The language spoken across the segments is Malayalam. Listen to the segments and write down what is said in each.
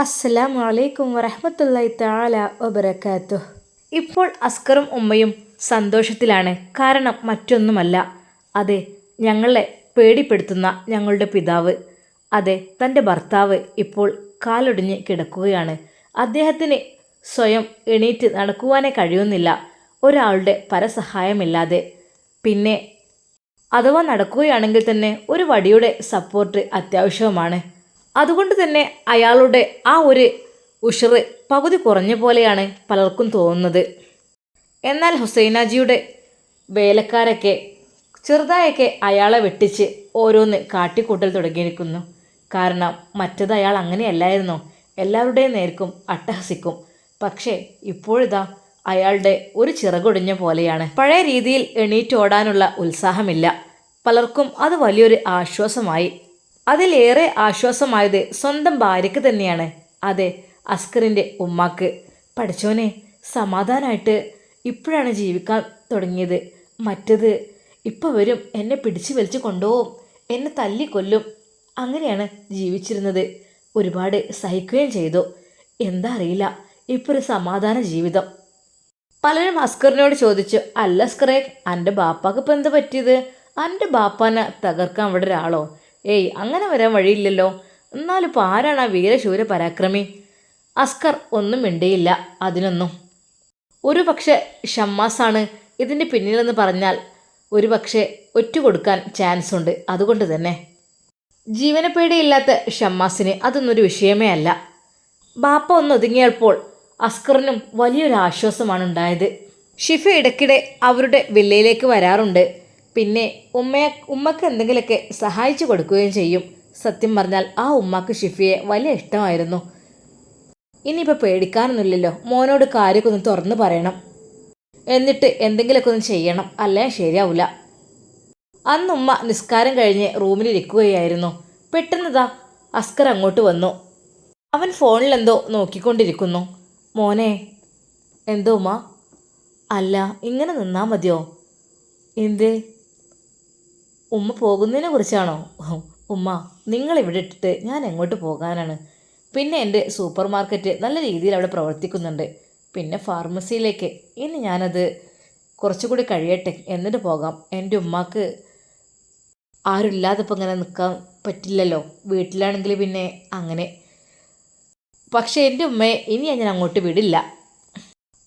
അസ്സലാമു അലൈക്കും വറഹമത്തല്ലായി താല വബറക്കാത്തു ഇപ്പോൾ അസ്കറും ഉമ്മയും സന്തോഷത്തിലാണ്. കാരണം മറ്റൊന്നുമല്ല. അതെ ഞങ്ങളെ പേടിപ്പെടുത്തുന്ന ഞങ്ങളുടെ പിതാവ്. അതെ തന്റെ ഭർത്താവ് ഇപ്പോൾ കാലൊടിഞ്ഞ് കിടക്കുകയാണ്. അദ്ദേഹത്തിന് സ്വയം എണീറ്റ് നടക്കുവാനേ കഴിയുന്നില്ല. ഒരാളുടെ പരസഹായമില്ലാതെ. പിന്നെ അഥവാ നടക്കുകയാണെങ്കിൽ തന്നെ ഒരു വടിയുടെ സപ്പോർട്ട് അത്യാവശ്യവുമാണ്. അതുകൊണ്ട് തന്നെ അയാളുടെ ആ ഒരു ഉഷറ് പകുതി കുറഞ്ഞ പോലെയാണ് പലർക്കും തോന്നുന്നത്. എന്നാൽ ഹുസൈനാജിയുടെ വേലക്കാരൊക്കെ ചെറുതായൊക്കെ അയാളെ വെട്ടിച്ച് ഓരോന്ന് കാട്ടിക്കൂട്ടൽ തുടങ്ങിയിരിക്കുന്നു. കാരണം മറ്റത് അയാൾ അങ്ങനെയല്ലായിരുന്നു. എല്ലാവരുടെയും നേർക്കും അട്ടഹസിക്കും. പക്ഷേ ഇപ്പോഴിതാ അയാളുടെ ഒരു ചിറകൊടിഞ്ഞ പോലെയാണ്. പഴയ രീതിയിൽ എണീറ്റോടാനുള്ള ഉത്സാഹമില്ല. പലർക്കും അത് വലിയൊരു ആശ്വാസമായി അതിലേറെ ആശ്വാസമായത് സ്വന്തം ഭാര്യയ്ക്ക് തന്നെയാണ്. അതെ അസ്കറിന്റെ ഉമ്മാക്ക്. പഠിച്ചോനെ സമാധാനമായിട്ട് ഇപ്പോഴാണ് ജീവിക്കാൻ തുടങ്ങിയത്. മറ്റത് ഇപ്പോൾ വരും എന്നെ പിടിച്ചു വലിച്ചു കൊണ്ടുപോകും എന്നെ തല്ലിക്കൊല്ലും. അങ്ങനെയാണ് ജീവിച്ചിരുന്നത്. ഒരുപാട് സഹിക്കുകയും ചെയ്തു. എന്താ അറിയില്ല ഇപ്പോൾ ഒരു സമാധാന ജീവിതം. പലരും അസ്കറിനോട് ചോദിച്ചു അല്ല അസ്കറെ എന്റെ ബാപ്പാക്ക് ഇപ്പം എന്താ പറ്റിയത്? എന്റെ ബാപ്പാനെ തകർക്കാൻ ഇവിടെ ഒരാളോ? ഏയ് അങ്ങനെ വരാൻ വഴിയില്ലല്ലോ. എന്നാലിപ്പോൾ ആരാണ് ആ വീരശൂര പരാക്രമി? അസ്കർ ഒന്നും മിണ്ടിയില്ല അതിനൊന്നും. ഒരു പക്ഷേ ഷമ്മാസാണ് ഇതിന്റെ പിന്നിലെന്ന് പറഞ്ഞാൽ ഒരു പക്ഷേ ഒറ്റ കൊടുക്കാൻ ചാൻസ് ഉണ്ട്. അതുകൊണ്ട് തന്നെ. ജീവനപ്പേടിയില്ലാത്ത ഷമ്മാസിന് അതൊന്നൊരു വിഷയമേ അല്ല. ബാപ്പ ഒന്ന് ഒതുങ്ങിയപ്പോൾ അസ്കറിനും വലിയൊരു ആശ്വാസമാണ് ഉണ്ടായത്. ഷിഫ ഇടയ്ക്കിടെ അവരുടെ വില്ലയിലേക്ക് വരാറുണ്ട്. പിന്നെ ഉമ്മയെ ഉമ്മക്ക് എന്തെങ്കിലുമൊക്കെ സഹായിച്ചു കൊടുക്കുകയും ചെയ്യും. സത്യം പറഞ്ഞാൽ ആ ഉമ്മക്ക് ഷിഫിയെ വലിയ ഇഷ്ടമായിരുന്നു. ഇനിയിപ്പോൾ പേടിക്കാനൊന്നുമില്ലല്ലോ. മോനോട് കാര്യമൊക്കെ ഒന്ന് തുറന്നു പറയണം. എന്നിട്ട് എന്തെങ്കിലുമൊക്കെ ഒന്ന് ചെയ്യണം. അല്ലേ? ശരിയാവില്ല അന്ന് ഉമ്മ നിസ്കാരം കഴിഞ്ഞ് റൂമിലിരിക്കുകയായിരുന്നു. പെട്ടെന്നതാ അസ്കർ അങ്ങോട്ട് വന്നു. അവൻ ഫോണിലെന്തോ നോക്കിക്കൊണ്ടിരിക്കുന്നു. മോനെ എന്തോ ഉമ്മ? അല്ല ഇങ്ങനെ നിന്നാൽ മതിയോ? എന്ത്? ഉമ്മ പോകുന്നതിനെ കുറിച്ചാണോ? ഉമ്മ നിങ്ങൾ ഇവിടെ ഇട്ടിട്ട് ഞാൻ എങ്ങോട്ട് പോകാനാണ്? പിന്നെ എന്റെ സൂപ്പർ മാർക്കറ്റ് നല്ല രീതിയിൽ അവിടെ പ്രവർത്തിക്കുന്നുണ്ട്. പിന്നെ ഫാർമസിയിലേക്ക്. ഇനി ഞാനത് കുറച്ചുകൂടി കഴിയട്ടെ. എന്നിട്ട് പോകാം. എന്റെ ഉമ്മാക്ക് ആരുമില്ലാതെ ഇപ്പം ഇങ്ങനെ നിൽക്കാൻ പറ്റില്ലല്ലോ. വീട്ടിലാണെങ്കിൽ പിന്നെ അങ്ങനെ. പക്ഷേ എന്റെ ഉമ്മയെ ഇനി ഞാൻ അങ്ങോട്ട് വിടില്ല.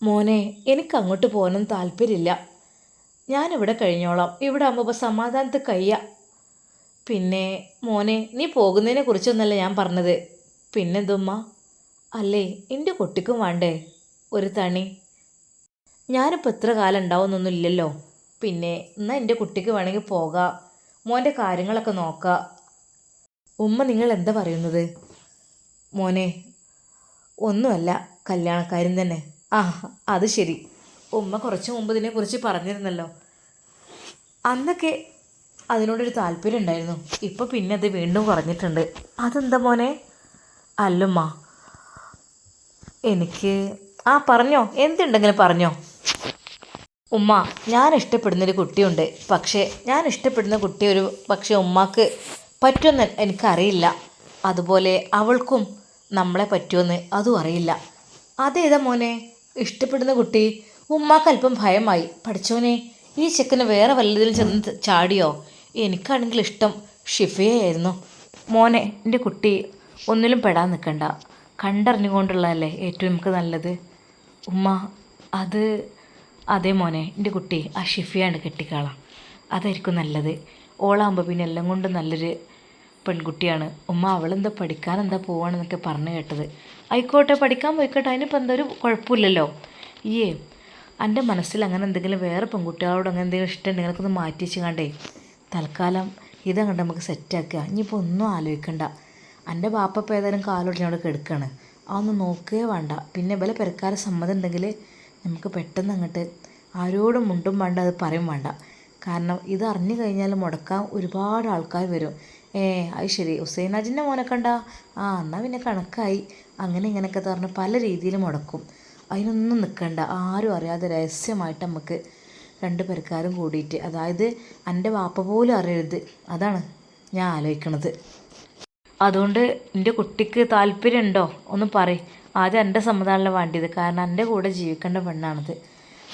മോനെ എനിക്ക് അങ്ങോട്ട് പോകാനും താല്പര്യമില്ല. ഞാനിവിടെ കഴിഞ്ഞോളാം. ഇവിടെ ആകുമ്പോൾ സമാധാനത്ത് കയ്യ. പിന്നെ മോനെ നീ പോകുന്നതിനെ കുറിച്ചൊന്നല്ല ഞാൻ പറഞ്ഞത്. പിന്നെന്തുമ്മ? അല്ലേ എന്റെ കുട്ടിക്കും വേണ്ടേ? ഒരു തണി. ഞാനിപ്പോൾ എത്ര കാലം ഉണ്ടാവുന്നൊന്നും ഇല്ലല്ലോ. പിന്നെ എന്നാൽ എന്റെ കുട്ടിക്ക് വേണമെങ്കിൽ പോകാം. മോന്റെ കാര്യങ്ങളൊക്കെ നോക്കാം. ഉമ്മ നിങ്ങൾ എന്താ പറയുന്നത്? മോനെ ഒന്നുമല്ല കല്യാണക്കാരും തന്നെ. ആ അത് ശരി. ഉമ്മ കുറച്ച് മുമ്പ് ഇതിനെക്കുറിച്ച് പറഞ്ഞിരുന്നല്ലോ. അന്നൊക്കെ അതിനോടൊരു താല്പര്യം ഉണ്ടായിരുന്നു. ഇപ്പോൾ പിന്നെ അത് വീണ്ടും കുറഞ്ഞിട്ടുണ്ട്. അതെന്താ മോനെ? അല്ലമ്മ എനിക്ക് ആ പറഞ്ഞോ. എന്തുണ്ടെങ്കിലും പറഞ്ഞോ. ഉമ്മ ഞാൻ ഇഷ്ടപ്പെടുന്നൊരു കുട്ടിയുണ്ട്. പക്ഷേ ഞാൻ ഇഷ്ടപ്പെടുന്ന കുട്ടി ഒരു പക്ഷേ ഉമ്മാക്ക് പറ്റുമെന്ന് എനിക്കറിയില്ല. അതുപോലെ അവൾക്കും നമ്മളെ പറ്റുമെന്ന് അതും അറിയില്ല. അതേതാ മോനെ? ഇഷ്ടപ്പെടുന്ന കുട്ടി ഉമ്മാക്ക് അല്പം ഭയമായി. പഠിച്ചോനെ ഈ ചെക്കന് വേറെ വല്ലതിലും ചെന്ന് ചാടിയോ? എനിക്കാണെങ്കിൽ ഇഷ്ടം ഷിഫയായിരുന്നു മോനെ എന്റെ കുട്ടി ഒന്നിലും പെടാൻ നിൽക്കണ്ട കണ്ടറിഞ്ഞുകൊണ്ടുള്ളതല്ലേ ഏറ്റവും നമുക്ക് നല്ലത്. ഉമ്മ അത് അതേ മോനെ എന്റെ കുട്ടി ആ ഷിഫയാണ് കെട്ടിക്കാളാം. അതായിരിക്കും നല്ലത്. ഓളാകുമ്പോൾ പിന്നെ എല്ലാം കൊണ്ടും നല്ലൊരു പെൺകുട്ടിയാണ്. ഉമ്മ അവളെന്താ പഠിക്കാൻ എന്താ പോവാണെന്നൊക്കെ പറഞ്ഞു കേട്ടത്. ആയിക്കോട്ടെ പഠിക്കാൻ പോയിക്കോട്ടെ അതിനിപ്പോൾ എന്താ ഒരു കുഴപ്പമില്ലല്ലോ. ഈയേ എന്റെ മനസ്സിൽ അങ്ങനെ എന്തെങ്കിലും വേറെ പെൺകുട്ടികളോട് അങ്ങനെ എന്തെങ്കിലും ഇഷ്ടമുണ്ടെങ്കിൽ എനിക്കൊന്ന് മാറ്റി വെച്ച് കണ്ടേ തൽക്കാലം ഇതങ്ങോട്ട് നമുക്ക് സെറ്റാക്കുക ഇനിയിപ്പോൾ ഒന്നും ആലോചിക്കണ്ട. എന്റെ ബാപ്പ ഏതായാലും അവിടെ കിടക്കുകയാണ് അതൊന്നും നോക്കുകയേ വേണ്ട. പിന്നെ വില പെരക്കാരെ സമ്മതം ഉണ്ടെങ്കിൽ നമുക്ക് പെട്ടെന്ന് അങ്ങോട്ട് ആരോടും മുണ്ടും വേണ്ട അത് പറയും വേണ്ട. കാരണം ഇത് അറിഞ്ഞു കഴിഞ്ഞാൽ മുടക്കാൻ ഒരുപാട് ആൾക്കാർ വരും. ഏ അത് ശരി. ഹുസൈനാജിന്റെ മോനെ കണ്ട ആ എന്നാൽ പിന്നെ കണക്കായി. അങ്ങനെ ഇങ്ങനെയൊക്കെ പറഞ്ഞ് പല രീതിയിൽ മുടക്കും. അതിനൊന്നും നിൽക്കണ്ട ആരും അറിയാതെ രഹസ്യമായിട്ട് നമുക്ക് രണ്ട് പേർക്കാരും കൂടിയിട്ട്. അതായത് എന്റെ വാപ്പ പോലും അറിയരുത്. അതാണ് ഞാൻ ആലോചിക്കണത്. അതുകൊണ്ട് എന്റെ കുട്ടിക്ക് താല്പര്യമുണ്ടോ? ഒന്ന് പറ ആദ്യം എന്റെ സമ്മതമല്ല വേണ്ടിയത്. കാരണം എന്റെ കൂടെ ജീവിക്കേണ്ട പെണ്ണാണത്.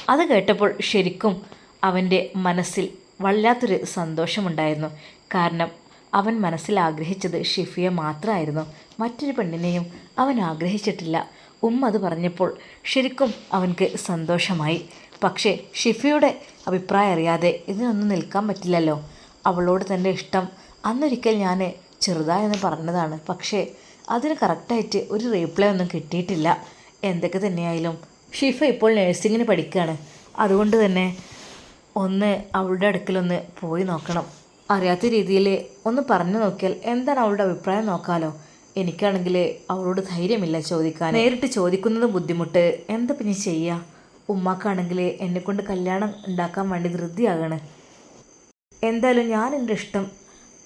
അത് കേട്ടപ്പോൾ ശരിക്കും അവന്റെ മനസ്സിൽ വല്ലാത്തൊരു സന്തോഷമുണ്ടായിരുന്നു. കാരണം അവൻ മനസ്സിൽ ആഗ്രഹിച്ചത് ഷിഫിയെ മാത്രമായിരുന്നു. മറ്റൊരു പെണ്ണിനെയും അവൻ ആഗ്രഹിച്ചിട്ടില്ല. ഉമ്മ അത് പറഞ്ഞപ്പോൾ ശരിക്കും അവൻക്ക് സന്തോഷമായി. പക്ഷേ ഷിഫിയുടെ അഭിപ്രായം അറിയാതെ ഇതിനൊന്നും നിൽക്കാൻ പറ്റില്ലല്ലോ. അവളോട് തന്റെ ഇഷ്ടം അന്നൊരിക്കൽ ഞാൻ ചെറുതായെന്ന് പറഞ്ഞതാണ്. പക്ഷേ അതിന് കറക്റ്റായിട്ട് ഒരു റീപ്ലൈ ഒന്നും കിട്ടിയിട്ടില്ല. എന്തൊക്കെ തന്നെയായാലും ഷിഫ ഇപ്പോൾ നഴ്സിങ്ങിന് പഠിക്കുകയാണ്. അതുകൊണ്ട് തന്നെ ഒന്ന് അവളുടെ അടുക്കലൊന്ന് പോയി നോക്കണം. അറിയാത്ത രീതിയിൽ ഒന്ന് പറഞ്ഞു നോക്കിയാൽ എന്താണ് അവളുടെ അഭിപ്രായം നോക്കാലോ? എനിക്കാണെങ്കിൽ അവളോട് ധൈര്യമില്ല ചോദിക്കാൻ. നേരിട്ട് ചോദിക്കുന്നത് ബുദ്ധിമുട്ട്. എന്താ പിന്നെ ചെയ്യുക ഉമ്മാക്കാണെങ്കിൽ എന്നെക്കൊണ്ട് കല്യാണം ഉണ്ടാക്കാൻ വേണ്ടി ധൃതിയാകണ്. എന്തായാലും ഞാൻ എന്റെ ഇഷ്ടം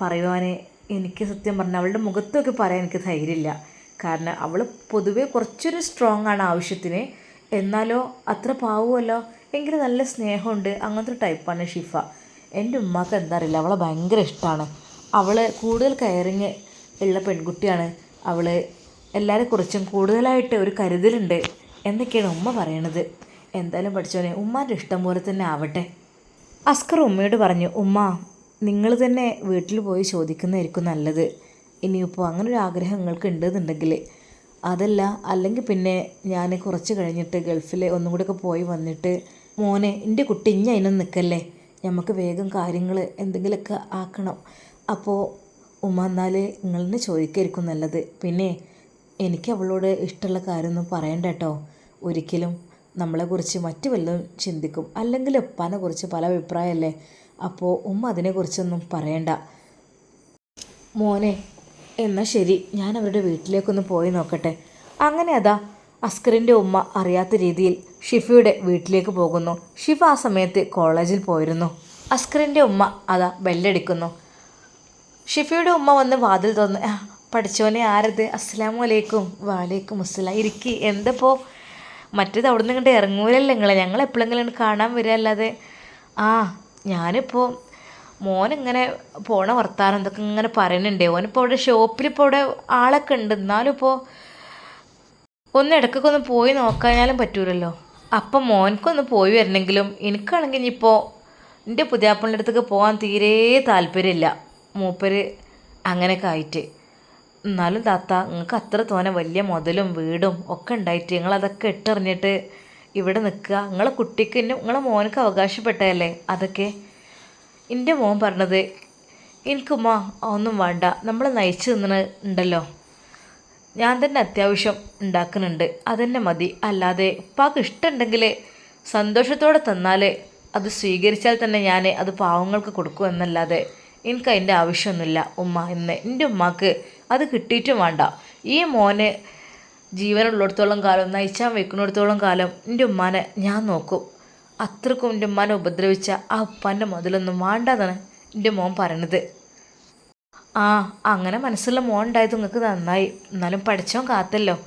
പറയുവാൻ എനിക്ക് സത്യം പറഞ്ഞാൽ അവളുടെ മുഖത്തൊക്കെ പറയാൻ എനിക്ക് ധൈര്യമില്ല. കാരണം അവൾ പൊതുവേ കുറച്ചൊരു സ്ട്രോങ് ആണ് ആവശ്യത്തിന്. എന്നാലോ അത്ര പാവുമല്ലോ? എങ്കിലും നല്ല സ്നേഹമുണ്ട്. അങ്ങനത്തെ ടൈപ്പാണ് ഷിഫ. എന്റെ ഉമ്മാക്ക് എന്താ അറിയില്ല. അവളെ ഭയങ്കര ഇഷ്ടമാണ് അവൾ കൂടുതൽ കയറിങ് ഉള്ള പെൺകുട്ടിയാണ് അവൾ എല്ലാവരെ കുറച്ചും കൂടുതലായിട്ട് ഒരു കരുതലുണ്ട് എന്നൊക്കെയാണ് ഉമ്മ പറയണത്. എന്തായാലും പഠിച്ചോനെ ഉമ്മാന്റെ ഇഷ്ടം പോലെ തന്നെ ആവട്ടെ. അസ്കർ ഉമ്മയോട് പറഞ്ഞു ഉമ്മ നിങ്ങൾ തന്നെ വീട്ടിൽ പോയി ചോദിക്കുന്നതായിരിക്കും നല്ലത്. ഇനിയിപ്പോൾ അങ്ങനെ ഒരു ആഗ്രഹം നിങ്ങൾക്ക് ഉണ്ടെന്നുണ്ടെങ്കിൽ അതല്ല അല്ലെങ്കിൽ പിന്നെ ഞാൻ കുറച്ച് കഴിഞ്ഞിട്ട് ഗൾഫിൽ ഒന്നും കൂടെയൊക്കെ പോയി വന്നിട്ട് മോനെ എന്റെ കുട്ടി ഇഞ്ഞ അതിനൊന്നും നിൽക്കല്ലേ നമുക്ക് വേഗം കാര്യങ്ങൾ എന്തെങ്കിലുമൊക്കെ ആക്കണം. അപ്പോൾ ഉമ്മ എന്നാൽ നിങ്ങൾ തന്നെ ചോദിക്കായിരിക്കും നല്ലത്. പിന്നെ എനിക്ക് അവളോട് ഇഷ്ടമുള്ള കാര്യമൊന്നും പറയണ്ട കേട്ടോ. ഒരിക്കലും നമ്മളെക്കുറിച്ച് മറ്റു വല്ലതും ചിന്തിക്കും. അല്ലെങ്കിൽ ഉപ്പാനെ കുറിച്ച് പല അഭിപ്രായമല്ലേ? അപ്പോൾ ഉമ്മ അതിനെക്കുറിച്ചൊന്നും പറയണ്ട. മോനെ എന്നാൽ ശരി. ഞാൻ അവരുടെ വീട്ടിലേക്കൊന്ന് പോയി നോക്കട്ടെ. അങ്ങനെ അതാ അസ്കറിന്റെ ഉമ്മ അറിയാത്ത രീതിയിൽ ഷിഫയുടെ വീട്ടിലേക്ക് പോകുന്നു. ഷിഫ ആ സമയത്ത് കോളേജിൽ പോയിരുന്നു. അസ്കറിന്റെ ഉമ്മ അതാ ബെല്ലടിക്കുന്നു. ഷിഫയുടെ ഉമ്മ വന്ന് വാതിൽ തുറന്ന് "ആ, പഠിച്ചോനെ ആരത്? അസ്സലാമു അലൈക്കും. വാലേക്കും അസ്സലാം. ഇരിക്കി. എന്തപ്പോൾ മറ്റേത് അവിടെ നിന്ന് ഇങ്ങോട്ട് ഇറങ്ങൂലല്ലോ നിങ്ങളെ. ഞങ്ങൾ എപ്പോഴെങ്കിലും കാണാൻ വരിക അല്ലാതെ. ആ ഞാനിപ്പോൾ മോനിങ്ങനെ പോണ വർത്താനം എന്തൊക്കെ ഇങ്ങനെ പറയുന്നുണ്ട് ഓനിപ്പോൾ അവിടെ ഷോപ്പിൽ ഇപ്പോൾ അവിടെ ആളൊക്കെ ഉണ്ട്. എന്നാലും ഇപ്പോൾ ഒന്ന് ഇടയ്ക്കൊക്കെ ഒന്ന് പോയി നോക്കാനാലും പറ്റൂലല്ലോ. അപ്പം മോൻക്കൊന്ന് പോയി വരണമെങ്കിലും എനിക്കാണെങ്കിൽ ഇനിയിപ്പോൾ എന്റെ പുതിയാപ്പിളിന്റെ അടുത്തേക്ക് പോകാൻ തീരെ താല്പര്യമില്ല. മൂപ്പര് അങ്ങനെയൊക്കെ ആയിട്ട്. എന്നാലും താത്ത നിങ്ങൾക്ക് അത്ര തോനെ വലിയ മുതലും വീടും ഒക്കെ ഉണ്ടായിട്ട് നിങ്ങളതൊക്കെ ഇട്ടെറിഞ്ഞിട്ട് ഇവിടെ നിൽക്കുക. നിങ്ങളെ കുട്ടിക്ക് നിങ്ങളെ മോനക്ക് അവകാശപ്പെട്ടതല്ലേ? അതൊക്കെ എന്റെ മോൻ പറഞ്ഞത് എനിക്കുമ്മ ഒന്നും വേണ്ട. നമ്മൾ നയിച്ചു നിന്ന് ഉണ്ടല്ലോ. ഞാൻ തന്നെ അത്യാവശ്യം ഉണ്ടാക്കുന്നുണ്ട്. അതന്നെ മതി. അല്ലാതെ ഉപ്പാക്ക് ഇഷ്ടമുണ്ടെങ്കിൽ സന്തോഷത്തോടെ തന്നാൽ അത് സ്വീകരിച്ചാൽ തന്നെ ഞാൻ അത് പാവങ്ങൾക്ക് കൊടുക്കും എന്നല്ലാതെ എനിക്ക് അതിന്റെ ആവശ്യമൊന്നുമില്ല. ഉമ്മ എന്ന് എന്റെ ഉമ്മാക്ക് അത് കിട്ടിയിട്ടും വേണ്ട. ഈ മോനെ ജീവനുള്ളിടത്തോളം കാലം നയിച്ചാൻ വെക്കുന്നിടത്തോളം കാലം എന്റെ ഉമ്മാനെ ഞാൻ നോക്കും. അത്രക്കും എന്റെ ഉമ്മാനെ ഉപദ്രവിച്ച ആ ഉപ്പാന്റെ മുതലൊന്നും വേണ്ടാന്നാണ് എന്റെ മോൻ പറയണത്. ആ അങ്ങനെ മനസ്സുള്ള മോൻ ഉണ്ടായത് നിങ്ങൾക്ക് നന്നായി. എന്നാലും പഠിച്ചോൻ കാത്തല്ലോ.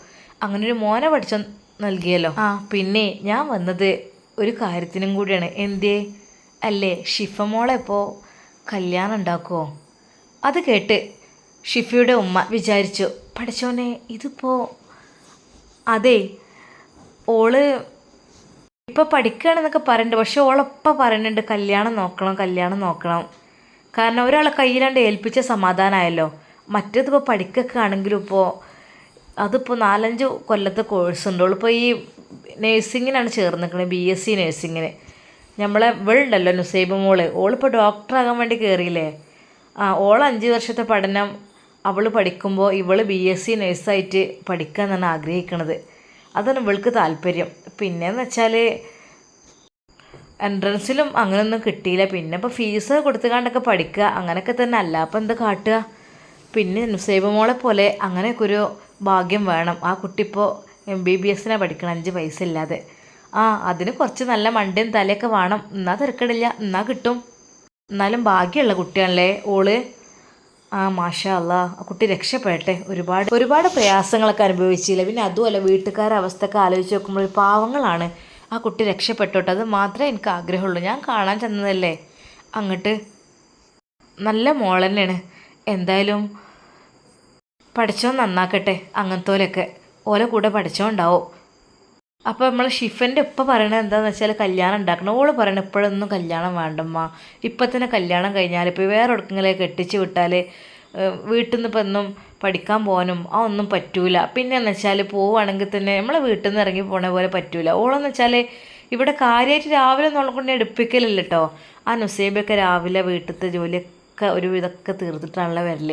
അങ്ങനെ ഒരു മോനെ പഠിച്ചോ നൽകിയല്ലോ. ആ പിന്നെ ഞാൻ വന്നത് ഒരു കാര്യത്തിനും കൂടിയാണ്. എന്തേ? അല്ലേ ഷിഫ മോളെ ഇപ്പോൾ കല്യാണം ഉണ്ടാക്കുമോ അത് കേട്ട് ഷിഫിയുടെ ഉമ്മ വിചാരിച്ചു പഠിച്ചോനെ ഇതിപ്പോൾ അതെ ഓൾ ഇപ്പോൾ പഠിക്കുകയാണെന്നൊക്കെ പറയുന്നുണ്ട് പക്ഷെ ഓളപ്പം പറയുന്നുണ്ട് കല്യാണം നോക്കണം കല്യാണം നോക്കണം. കാരണം ഒരാളെ കയ്യിലാണ്ട് ഏൽപ്പിച്ച സമാധാനമായല്ലോ മറ്റേതിപ്പോൾ പഠിക്കൊക്കെ ആണെങ്കിലും ഇപ്പോൾ അതിപ്പോൾ നാലഞ്ച് കൊല്ലത്തെ കോഴ്സ് ഉണ്ട്. ഓളിപ്പോൾ ഈ നേഴ്സിങ്ങിനാണ് ചേർന്നിരിക്കുന്നത് ബി എസ് സി നേഴ്സിങ്ങിന് നമ്മളെ ഇവളുണ്ടല്ലോ നുസൈബ് മോൾ. ഓളിപ്പോൾ ഡോക്ടറാകാൻ വേണ്ടി കയറിയില്ലേ ആ ഓൾ അഞ്ച് വർഷത്തെ പഠനം അവൾ പഠിക്കുമ്പോൾ ഇവൾ ബി എസ് സി നേഴ്സായിട്ട് പഠിക്കാമെന്നാണ് ആഗ്രഹിക്കുന്നത് അതാണ് ഇവൾക്ക് താല്പര്യം. പിന്നെയെന്ന് വെച്ചാൽ എൻട്രൻസിലും അങ്ങനെയൊന്നും കിട്ടിയില്ല. പിന്നെ ഇപ്പോൾ ഫീസ് കൊടുത്തുകൊണ്ടൊക്കെ പഠിക്കുക അങ്ങനെയൊക്കെ തന്നെ അല്ല. അപ്പം എന്താ കാട്ടുക? പിന്നെ നുസൈബ് മോളെ പോലെ അങ്ങനെയൊക്കെ ഒരു ഭാഗ്യം വേണം. ആ കുട്ടി ഇപ്പോൾ എം ബി ബി എസിനാണ് പഠിക്കണം അഞ്ച് പൈസ ഇല്ലാതെ. ആ അതിന് കുറച്ച് നല്ല മണ്ടയും തലയൊക്കെ വേണം. എന്നാൽ തിരക്കടില്ല. എന്നാൽ കിട്ടും. എന്നാലും ഭാഗ്യമുള്ള കുട്ടിയാണല്ലേ ഓൾ. ആ മാഷാ അല്ല ആ കുട്ടി രക്ഷപ്പെടട്ടെ. ഒരുപാട് ഒരുപാട് പ്രയാസങ്ങളൊക്കെ അനുഭവിച്ചില്ല? പിന്നെ അതുമല്ല വീട്ടുകാരുടെ അവസ്ഥയൊക്കെ ആലോചിച്ച് നോക്കുമ്പോൾ പാവങ്ങളാണ്. ആ കുട്ടി രക്ഷപ്പെട്ടോട്ടെ. അത് മാത്രമേ എനിക്ക് ആഗ്രഹമുള്ളൂ. ഞാൻ കാണാൻ ചെന്നതല്ലേ? അങ്ങോട്ട്. നല്ല മോൾ തന്നെയാണ് എന്തായാലും പഠിച്ചോ നന്നാക്കട്ടെ അങ്ങനത്തോലൊക്കെ. ഓലെ കൂടെ പഠിച്ചോണ്ടാവും അപ്പോൾ നമ്മൾ ഷിഫന്റെ ഉപ്പ പറയണത് എന്താണെന്ന് വെച്ചാൽ കല്യാണം ഉണ്ടാക്കണം. ഓൾ പറയണം ഇപ്പോഴൊന്നും കല്യാണം വേണ്ടമ്മ. ഇപ്പം തന്നെ കല്യാണം കഴിഞ്ഞാൽ ഇപ്പോൾ വേറെ എവിടെക്കെങ്കിലും കെട്ടിച്ച് വിട്ടാൽ വീട്ടിൽ നിന്ന് ഇപ്പം ഒന്നും പഠിക്കാൻ പോകാനും ആ ഒന്നും പറ്റൂല. പിന്നെ എന്ന് വെച്ചാൽ പോവുകയാണെങ്കിൽ തന്നെ നമ്മളെ വീട്ടിൽ നിന്ന് ഇറങ്ങി പോണ പോലെ പറ്റൂല. ഓളെന്ന് വെച്ചാൽ ഇവിടെ കാര്യമായിട്ട് രാവിലെ കൊണ്ട് എടുപ്പിക്കലില്ല കേട്ടോ ആ നുസേബൊക്കെ രാവിലെ വീട്ടിലത്തെ ജോലിയൊക്കെ ഒരു ഇതൊക്കെ തീർത്തിട്ടാണല്ലോ വരൽ.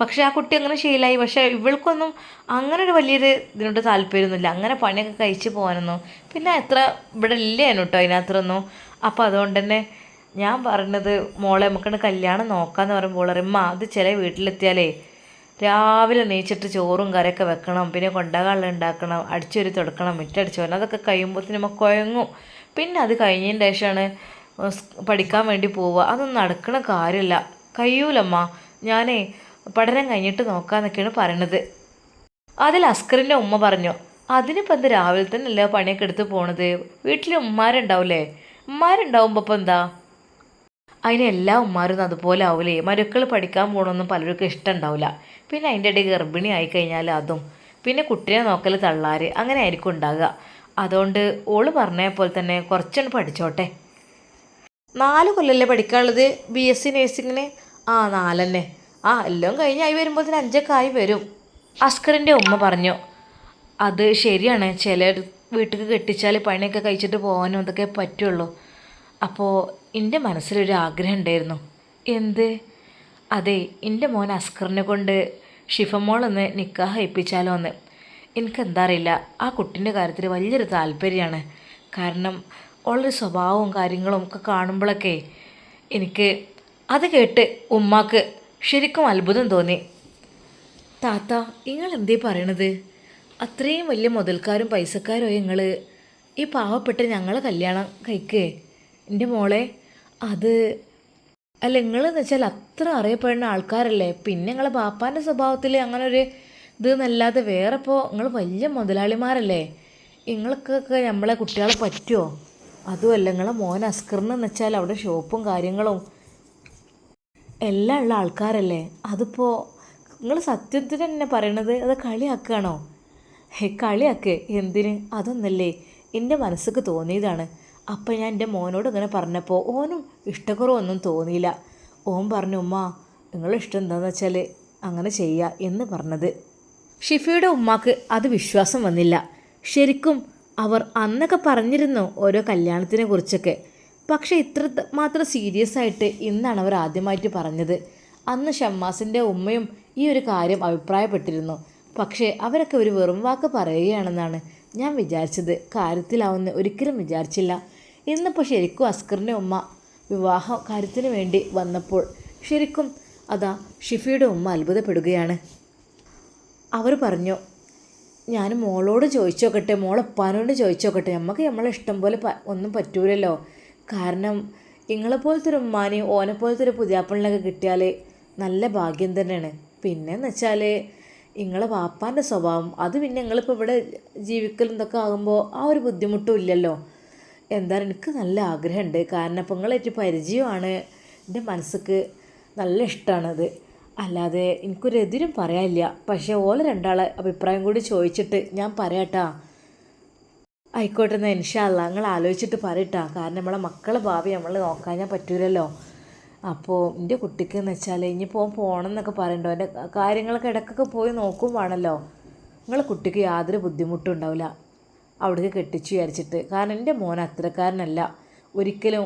പക്ഷേ ആ കുട്ടി അങ്ങനെ ശീലമായി പക്ഷേ ഇവൾക്കൊന്നും അങ്ങനെ ഒരു വലിയൊരു ഇതിനോട് താല്പര്യമൊന്നുമില്ല. അങ്ങനെ പണിയൊക്കെ കഴിച്ച് പോകാനൊന്നും. പിന്നെ എത്ര ഇവിടെ ഇല്ലേനു കേട്ടോ അതിനകത്തൊന്നും. അപ്പോൾ അതുകൊണ്ട് തന്നെ ഞാൻ പറഞ്ഞത് മോളെ നമുക്കൊന്ന് കല്യാണം നോക്കാമെന്ന് പറയുമ്പോൾ അറിയുമ്മ അത് ചില വീട്ടിലെത്തിയാലേ രാവിലെ നീച്ചിട്ട് ചോറും കറിയൊക്കെ വെക്കണം പിന്നെ കൊണ്ടകാളിൽ ഉണ്ടാക്കണം അടിച്ചൊരു തുടക്കണം മുറ്റടിച്ചു വരണം അതൊക്കെ കഴിയുമ്പോഴത്തേനും നമ്മൾ കുഴങ്ങും പിന്നെ അത് കഴിഞ്ഞതിന് ശേഷമാണ് പഠിക്കാൻ വേണ്ടി പോവുക. അതൊന്നും നടക്കണ കാര്യമില്ല. കഴിയൂലമ്മ. ഞാനേ പഠനം കഴിഞ്ഞിട്ട് നോക്കാന്നൊക്കെയാണ് പറയണത്. അതിൽ അസ്കറിന്റെ ഉമ്മ പറഞ്ഞു അതിനിപ്പോൾ എന്ത് രാവിലെ തന്നെ അല്ലേ പണിയൊക്കെ എടുത്ത് പോണത്? വീട്ടിൽ ഉമ്മാരുണ്ടാവില്ലേ ഉമ്മാരുണ്ടാവുമ്പോൾ ഇപ്പം എന്താ? അതിന് എല്ലാ ഉമ്മാരും അതുപോലെ ആവൂലേ. മരുക്കൾ പഠിക്കാൻ പോകണമെന്നും പലർക്കും ഇഷ്ടമുണ്ടാവില്ല പിന്നെ അതിന്റെ ഇടയിൽ ഗർഭിണി ആയിക്കഴിഞ്ഞാൽ അതും. പിന്നെ കുട്ടിയെ നോക്കൽ തള്ളാർ അങ്ങനെ ആയിരിക്കും ഉണ്ടാകുക അതുകൊണ്ട് ഓൾ പറഞ്ഞ പോലെ തന്നെ കുറച്ചൊന്ന് പഠിച്ചോട്ടെ. നാല് കൊല്ലല്ലേ പഠിക്കാനുള്ളത്? ബി എസ് സി നേഴ്സിങ്ങിന് ആ നാലെന്നെ. ആ എല്ലാം കഴിഞ്ഞായി വരുമ്പോൾ അഞ്ചൊക്കെ ആയി വരും. അസ്കറിന്റെ ഉമ്മ പറഞ്ഞു അത് ശരിയാണ്. ചിലർ വീട്ടിൽ കെട്ടിച്ചാൽ പണിയൊക്കെ കഴിച്ചിട്ട് പോകാനും അതൊക്കെ പറ്റുള്ളൂ. അപ്പോൾ എന്റെ മനസ്സിലൊരു ആഗ്രഹം ഉണ്ടായിരുന്നു എന്ത്? അതെ എന്റെ മോൻ അസ്കറിനെ കൊണ്ട് ഷിഫമോളൊന്ന് നിക്കാഹ് ഏൽപ്പിച്ചാലോ എന്ന് എനിക്കെന്താ അറിയില്ല ആ കുട്ടീന്റെ കാര്യത്തിൽ വലിയൊരു താല്പര്യമാണ്. കാരണം ഉള്ളൊരു സ്വഭാവവും കാര്യങ്ങളും ഒക്കെ കാണുമ്പോഴൊക്കെ എനിക്ക് അത് കേട്ട് ഉമ്മാക്ക് ശരിക്കും അത്ഭുതം തോന്നി. താത്ത നിങ്ങൾ എന്തേ പറയണത്? അത്രയും വലിയ മുതൽക്കാരും പൈസക്കാരോ നിങ്ങൾ ഈ പാവപ്പെട്ട ഞങ്ങളെ കല്യാണം കഴിക്കേ? എന്റെ മോളെ അത് അല്ല നിങ്ങളെന്ന് വെച്ചാൽ അത്ര അറിയപ്പെടുന്ന ആൾക്കാരല്ലേ? പിന്നെ നിങ്ങളെ ബാപ്പാന്റെ സ്വഭാവത്തിൽ അങ്ങനെ ഒരു ഇത് എന്നല്ലാതെ വേറെ ഇപ്പോൾ നിങ്ങൾ വലിയ മുതലാളിമാരല്ലേ? നിങ്ങൾക്കൊക്കെ നമ്മളെ കുട്ടികളെ പറ്റുമോ അതുമല്ല നിങ്ങളെ മോൻ അസ്കറിനെന്ന് വെച്ചാൽ അവിടെ ഷോപ്പും കാര്യങ്ങളും എല്ലാം ഉള്ള ആൾക്കാരല്ലേ? അതിപ്പോൾ നിങ്ങൾ സത്യത്തിൽ തന്നെ പറയണത് അത് കളിയാക്കുകയാണോ? ഹേ കളിയാക്ക്. എന്തിന്? അതൊന്നല്ലേ. എന്റെ മനസ്സിക്ക് തോന്നിയതാണ്. അപ്പം ഞാൻ എന്റെ മോനോട് ഇങ്ങനെ പറഞ്ഞപ്പോൾ ഓനും ഇഷ്ടക്കുറവൊന്നും തോന്നിയില്ല. ഓൻ പറഞ്ഞു ഉമ്മ നിങ്ങളുടെ ഇഷ്ടം എന്താണെന്ന് വെച്ചാൽ അങ്ങനെ ചെയ്യുക എന്ന് പറഞ്ഞത്. ഷിഫിയുടെ ഉമ്മാക്ക് അത് വിശ്വാസം വന്നില്ല. ശരിക്കും അവർ അന്നൊക്കെ പറഞ്ഞിരുന്നു ഓരോ കല്യാണത്തിനെ കുറിച്ചൊക്കെ. പക്ഷേ ഇത്ര മാത്രം സീരിയസ് ആയിട്ട് ഇന്നാണ് അവർ ആദ്യമായിട്ട് പറഞ്ഞത്. അന്ന് ഷമ്മാസിന്റെ ഉമ്മയും ഈ ഒരു കാര്യം അഭിപ്രായപ്പെട്ടിരുന്നു. പക്ഷേ അവരൊക്കെ ഒരു വെറും വാക്ക് പറയുകയാണെന്നാണ് ഞാൻ വിചാരിച്ചത്. കാര്യത്തിലാവുന്ന ഒരിക്കലും വിചാരിച്ചില്ല. ഇന്നിപ്പോൾ ശരിക്കും അസ്കറിന്റെ ഉമ്മ വിവാഹ കാര്യത്തിന് വേണ്ടി വന്നപ്പോൾ ശരിക്കും അതാ ഷിഫിയുടെ ഉമ്മ അത്ഭുതപ്പെടുകയാണ്. അവർ പറഞ്ഞു ഞാൻ മോളോട് ചോദിച്ചോക്കട്ടെ മോളെപ്പാനോട് ചോദിച്ചോക്കട്ടെ. നമുക്ക് നമ്മളെ ഇഷ്ടം പോലെ ഒന്നും പറ്റൂലല്ലോ. കാരണം നിങ്ങളെപ്പോലത്തെ ഒരു ഉമ്മാനെയും ഓനെപ്പോലത്തെ ഒരു പുതിയാപ്പിളിനൊക്കെ കിട്ടിയാൽ നല്ല ഭാഗ്യം തന്നെയാണ്. പിന്നെയെന്ന് വെച്ചാൽ നിങ്ങളെ വാപ്പാന്റെ സ്വഭാവം അത് പിന്നെ നിങ്ങളിപ്പോൾ ഇവിടെ ജീവിക്കലും ഇതൊക്കെ ആകുമ്പോൾ ആ ഒരു ബുദ്ധിമുട്ടും ഇല്ലല്ലോ. എന്തായാലും എനിക്ക് നല്ല ആഗ്രഹമുണ്ട്. കാരണം ഇപ്പോൾ നിങ്ങളേറ്റ് പരിചയമാണ്. എന്റെ മനസ്സിക്ക് നല്ല ഇഷ്ടമാണത്. അല്ലാതെ എനിക്കൊരു എതിരും പറയാനില്ല. പക്ഷേ ഓല രണ്ടാളെ അഭിപ്രായം കൂടി ചോദിച്ചിട്ട് ഞാൻ പറയാട്ടാ ആയിക്കോട്ടെ എന്നാൽ ഇൻഷാല്ല നിങ്ങൾ ആലോചിച്ചിട്ട് പറയട്ടാ. കാരണം നമ്മളെ മക്കളെ ഭാവി നമ്മൾ നോക്കാൻ ഞാൻ പറ്റൂലല്ലോ. അപ്പോൾ എന്റെ കുട്ടിക്ക് എന്ന് വെച്ചാൽ ഇനിയിപ്പോൾ പോകണം എന്നൊക്കെ പറയണ്ടോ. എന്റെ കാര്യങ്ങളൊക്കെ ഇടയ്ക്കൊക്കെ പോയി നോക്കും വേണമല്ലോ നിങ്ങളെ കുട്ടിക്ക് യാതൊരു ബുദ്ധിമുട്ടും ഉണ്ടാവില്ല അവിടേക്ക് കെട്ടിച്ചു വിചാരിച്ചിട്ട്. കാരണം എന്റെ മോൻ അത്രക്കാരനല്ല. ഒരിക്കലും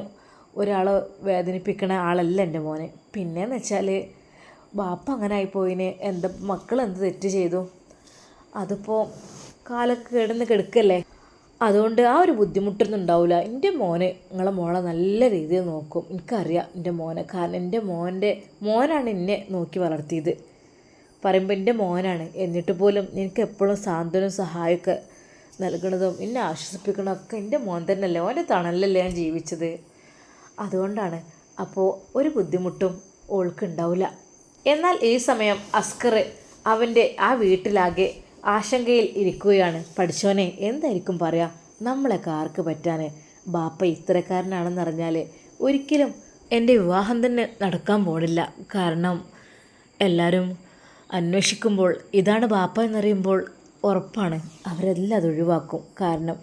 ഒരാളെ വേദനിപ്പിക്കണ ആളല്ല എന്റെ മോനെ. പിന്നെയെന്ന് വെച്ചാൽ ബാപ്പ അങ്ങനെ ആയിപ്പോയിന്. എന്താ മക്കൾ എന്ത് തെറ്റ് ചെയ്തു? അതിപ്പോൾ കാലൊക്കെ കിടന്ന് കിടക്കല്ലേ? അതുകൊണ്ട് ആ ഒരു ബുദ്ധിമുട്ടൊന്നും ഉണ്ടാവില്ല എന്റെ മോനെ നിങ്ങളെ മോളെ നല്ല രീതിയിൽ നോക്കും. എനിക്കറിയാം എന്റെ മോനെ. കാരണം എന്റെ മോന്റെ മോനാണ് എന്നെ നോക്കി വളർത്തിയത്. പറയുമ്പോൾ എന്റെ മോനാണ്. എന്നിട്ട് പോലും എനിക്ക് എപ്പോഴും സാന്ത്വനവും സഹായമൊക്കെ നൽകണതും എന്നെ ആശ്വസിപ്പിക്കണമൊക്കെ എന്റെ മോൻ തന്നെയല്ലേ. ഓന്റെ തണലല്ലേ ഞാൻ ജീവിച്ചത്. അതുകൊണ്ടാണ് അപ്പോൾ ഒരു ബുദ്ധിമുട്ടും ഓൾക്ക് ഉണ്ടാവില്ല. എന്നാൽ ഈ സമയം അസ്കർ അവന്റെ ആ വീട്ടിലാകെ ആശങ്കയിൽ ഇരിക്കുകയാണ്. പഠിച്ചോനെ എന്തായിരിക്കും പറയാ? നമ്മളൊക്കെ ആർക്ക് പറ്റാന്? ബാപ്പ ഇത്തരക്കാരനാണെന്നറിഞ്ഞാൽ ഒരിക്കലും എന്റെ വിവാഹം തന്നെ നടക്കാൻ പോണില്ല. കാരണം എല്ലാവരും അന്വേഷിക്കുമ്പോൾ ഇതാണ് ബാപ്പ എന്നറിയുമ്പോൾ ഉറപ്പാണ്. അവരെല്ലാം അത് ഒഴിവാക്കും. കാരണം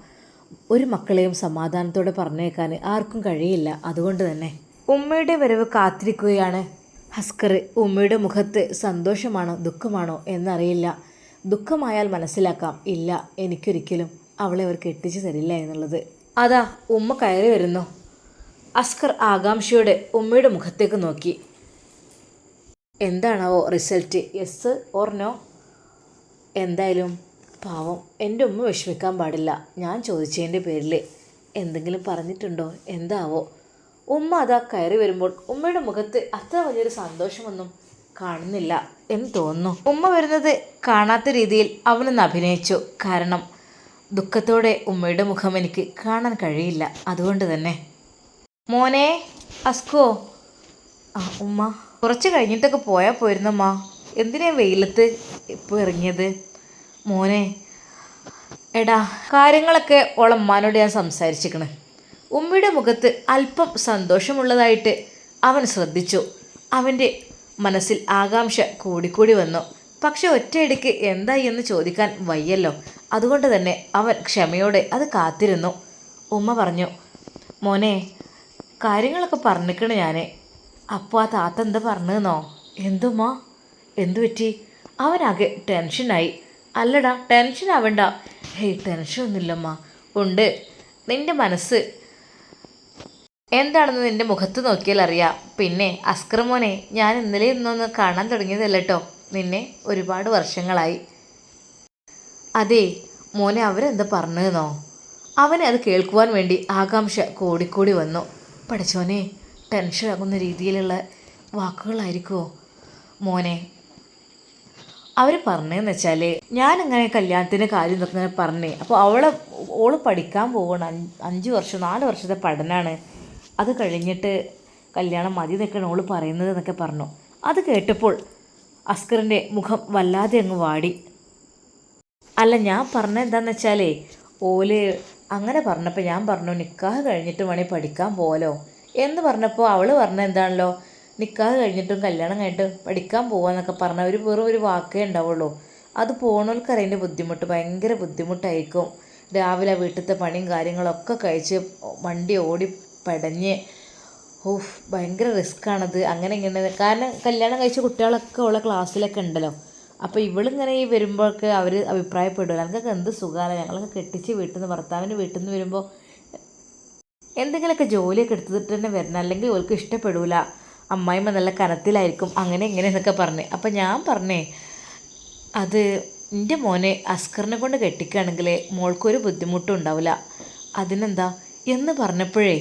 ഒരു മക്കളെയും സമാധാനത്തോടെ പറഞ്ഞേക്കാൻ ആർക്കും കഴിയില്ല. അതുകൊണ്ട് തന്നെ. ഉമ്മയുടെ വരവ് കാത്തിരിക്കുകയാണ്. ഹസ്കർ ഉമ്മയുടെ മുഖത്ത് സന്തോഷമാണോ ദുഃഖമാണോ എന്നറിയില്ല. ദുഃഖമായാൽ മനസ്സിലാക്കാം ഇല്ല എനിക്കൊരിക്കലും അവളെ അവർ കെട്ടിച്ചു തരില്ല എന്നുള്ളത്. അതാ ഉമ്മ കയറി വരുന്നു. അസ്കർ ആകാംക്ഷയോടെ ഉമ്മയുടെ മുഖത്തേക്ക് നോക്കി. എന്താണാവോ റിസൾട്ട് യെസ് ഓർ നോ എന്തായാലും പാവം എന്റെ ഉമ്മ വിഷമിക്കാൻ പാടില്ല. ഞാൻ ചോദിച്ചതിന്റെ പേരിൽ എന്തെങ്കിലും പറഞ്ഞിട്ടുണ്ടോ? എന്താവോ? ഉമ്മ അതാ കയറി വരുമ്പോൾ ഉമ്മയുടെ മുഖത്ത് അത്ര വലിയൊരു സന്തോഷമൊന്നും കാണുന്നില്ല എന്ന് തോന്നുന്നു. ഉമ്മ വരുന്നത് കാണാത്ത രീതിയിൽ അവനൊന്ന് അഭിനയിച്ചു. കാരണം ദുഃഖത്തോടെ ഉമ്മയുടെ മുഖം എനിക്ക് കാണാൻ കഴിയില്ല. അതുകൊണ്ട് തന്നെ. മോനെ അസ്കോ. ആ ഉമ്മ. കുറച്ച് കഴിഞ്ഞിട്ടൊക്കെ പോയാൽ പോയിരുന്നമ്മ എന്തിനാ വെയിലത്ത് ഇപ്പോൾ ഇറങ്ങിയത്? മോനെ. എടാ കാര്യങ്ങളൊക്കെ ഓളമ്മാനോട് ഞാൻ സംസാരിച്ചിരിക്കണ്. ഉമ്മയുടെ മുഖത്ത് അല്പം സന്തോഷമുള്ളതായിട്ട് അവൻ ശ്രദ്ധിച്ചു. അവന്റെ മനസ്സിൽ ആകാംക്ഷ കൂടിക്കൂടി വന്നു. പക്ഷെ ഒറ്റയടിക്ക് എന്തായി എന്ന് ചോദിക്കാൻ വയ്യല്ലോ. അതുകൊണ്ട് തന്നെ അവൻ ക്ഷമയോടെ അത് കാത്തിരുന്നു. ഉമ്മ പറഞ്ഞു മോനെ കാര്യങ്ങളൊക്കെ പറഞ്ഞിക്കണ് ഞാൻ അപ്പോൾ ആ താത്ത എന്താ പറഞ്ഞതെന്നോ? എന്തുമ്മോ എന്തു പറ്റി? അവനാകെ ടെൻഷനായി. അല്ലടാ ടെൻഷൻ ആവണ്ട ഹേയ് ടെൻഷൻ ഒന്നുമില്ലമ്മ ഉണ്ട്. നിന്റെ മനസ്സ് എന്താണെന്ന് നിന്റെ മുഖത്ത് നോക്കിയാൽ അറിയാം. പിന്നെ അസ്കർ മോനെ ഞാൻ ഇന്നലെ ഇന്നൊന്ന് കാണാൻ തുടങ്ങിയതല്ല കേട്ടോ നിന്നെ ഒരുപാട് വർഷങ്ങളായി. അതെ മോനെ അവരെന്താ പറഞ്ഞതെന്നോ? അവനെ അത് കേൾക്കുവാൻ വേണ്ടി ആകാംക്ഷ കൂടിക്കൂടി വന്നു. പഠിച്ചോനെ ടെൻഷനാകുന്ന രീതിയിലുള്ള വാക്കുകളായിരിക്കുമോ മോനെ അവർ പറഞ്ഞതെന്ന് വെച്ചാൽ ഞാനിങ്ങനെ കല്യാണത്തിന്റെ കാര്യം എന്നൊക്കെ ഇങ്ങനെ പറഞ്ഞേ. അപ്പോൾ അവളെ ഓൾ പഠിക്കാൻ പോകണം അഞ്ച് വർഷം നാല് വർഷത്തെ പഠനമാണ് അത് കഴിഞ്ഞിട്ട് കല്യാണം മതി എന്നൊക്കെയാണ് ഓൾ പറയുന്നത് എന്നൊക്കെ പറഞ്ഞു. അത് കേട്ടപ്പോൾ അസ്കറിന്റെ മുഖം വല്ലാതെ അങ്ങ് വാടി. അല്ല ഞാൻ പറഞ്ഞ എന്താണെന്ന് വെച്ചാലേ ഓൽ അങ്ങനെ പറഞ്ഞപ്പോൾ ഞാൻ പറഞ്ഞു നിക്കാഹ് കഴിഞ്ഞിട്ട് വേണേൽ പഠിക്കാൻ പോലോ എന്ന് പറഞ്ഞപ്പോൾ അവൾ പറഞ്ഞ എന്താണല്ലോ നിക്കാഹ് കഴിഞ്ഞിട്ടും കല്യാണം കഴിഞ്ഞിട്ട് പഠിക്കാൻ പോവാന്നൊക്കെ പറഞ്ഞ ഒരു വെറും ഒരു വാക്കേ ഉണ്ടാവുള്ളൂ. അത് പോണവർക്ക് അതിന്റെ ബുദ്ധിമുട്ട് ഭയങ്കര ബുദ്ധിമുട്ടായിരിക്കും. രാവിലെ വീട്ടിലത്തെ പണിയും കാര്യങ്ങളൊക്കെ കഴിച്ച് വണ്ടി ഓടി പടഞ്ഞ്. ഓഫ് ഭയങ്കര റിസ്ക്കാണത് അങ്ങനെ ഇങ്ങനെ. കാരണം കല്യാണം കഴിച്ച കുട്ടികളൊക്കെ ഉള്ള ക്ലാസ്സിലൊക്കെ ഉണ്ടല്ലോ. അപ്പോൾ ഇവളിങ്ങനെ ഈ വരുമ്പോഴൊക്കെ അവർ അഭിപ്രായപ്പെടുക ഞങ്ങൾക്കൊക്കെ എന്ത് സുഖമാണ് ഞങ്ങളൊക്കെ കെട്ടിച്ച് വീട്ടിൽ നിന്ന് ഭർത്താവിന്റെ വീട്ടിൽ നിന്ന് വരുമ്പോൾ എന്തെങ്കിലുമൊക്കെ ജോലിയൊക്കെ എടുത്തിട്ട് തന്നെ വരണം. അല്ലെങ്കിൽ ഓൾക്ക് ഇഷ്ടപ്പെടില്ല അമ്മായിമ്മ നല്ല കനത്തിലായിരിക്കും. അങ്ങനെ ഇങ്ങനെ എന്നൊക്കെ പറഞ്ഞ്. അപ്പം ഞാൻ പറഞ്ഞേ അത് എന്റെ മോനെ അസ്കറിനെ കൊണ്ട് കെട്ടിക്കുകയാണെങ്കിൽ മോൾക്കൊരു ബുദ്ധിമുട്ടും ഉണ്ടാവില്ല അതിനെന്താ? എന്ന് പറഞ്ഞപ്പോഴേ